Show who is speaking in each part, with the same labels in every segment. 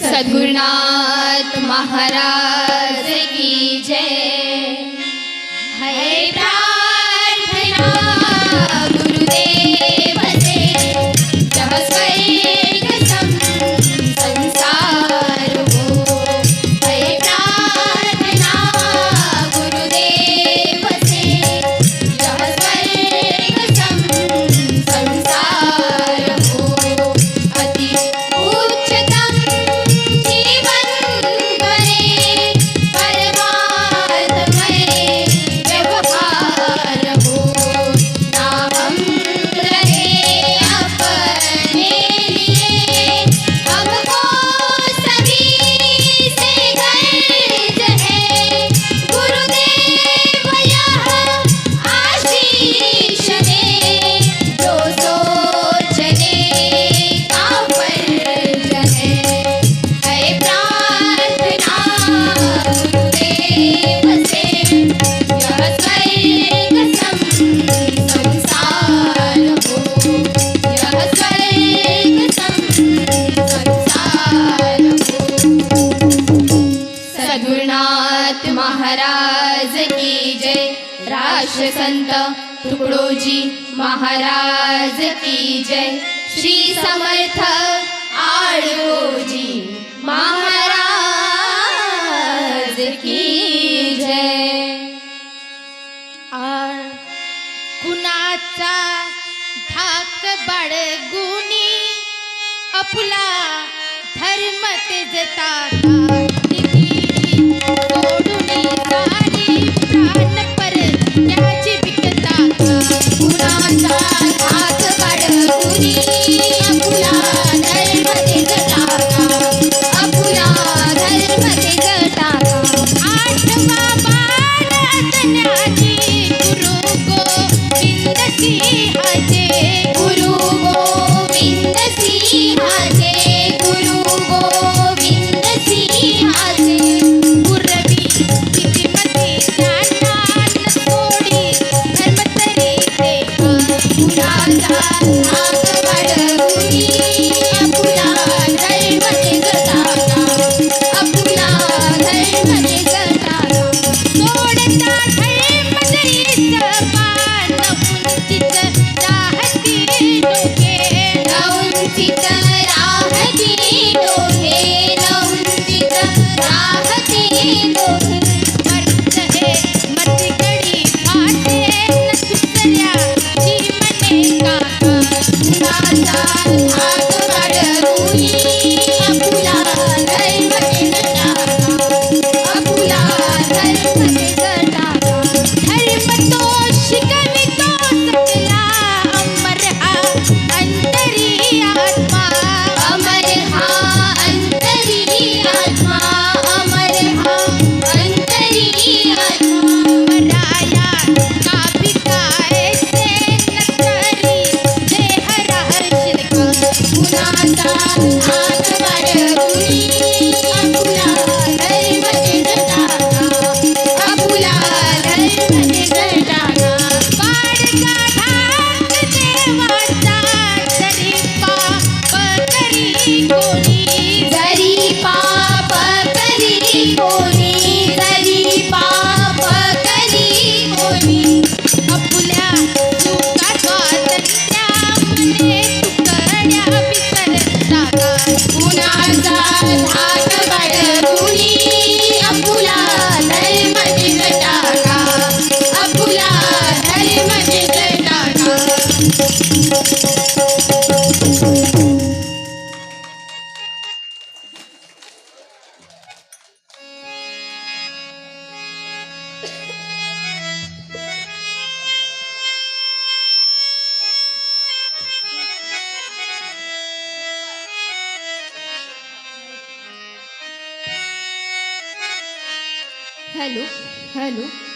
Speaker 1: सद्गुणाथ महाराज की जय। हरे प्रा समर्थ आळकोजी महाराज की जय.
Speaker 2: कुणाचा धाक बाळगुणी आपला धर्म ते
Speaker 1: जता. na da da da. hello? Hello?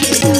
Speaker 1: Thank you.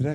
Speaker 1: Jai